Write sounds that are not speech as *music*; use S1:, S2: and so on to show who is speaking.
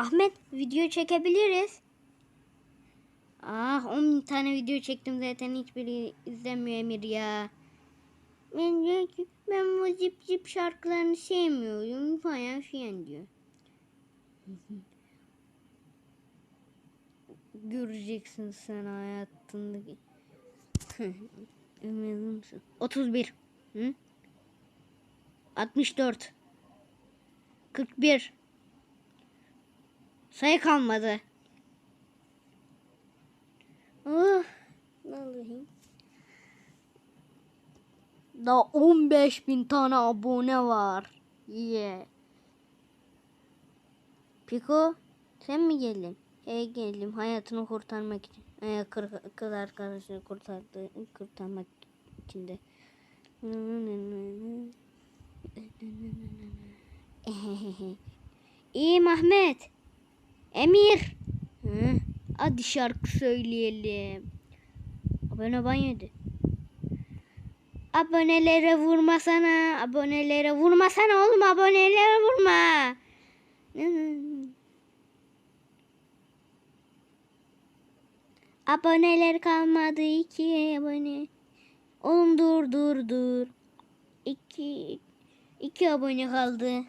S1: Ahmet video çekebiliriz. Ah 10 tane video çektim zaten hiçbiri izlemiyor Emir ya. Ben diyor ki ben bu zip zip şarkılarını sevmiyorum falan filan diyor. *laughs* Göreceksin sen hayatındaki. Misin? 31. Hı? 64. 41. Sayı kalmadı. Oh, vallahi. Daha 15 bin tane abone var. Yeah. Piko sen mi geldin? Hey geldim hayatını kurtarmak için. Ee, kır, kız arkadaşını kurtardı, kurtarmak için de. *laughs* İyi Ahmet. Emir. Hı, hadi şarkı söyleyelim. Abone banyodi. Abonelere vurmasana. Abonelere vurmasana oğlum. Abonelere vurma. Aboneler kalmadı. iki abone. Oğlum dur dur dur. İki, iki abone kaldı.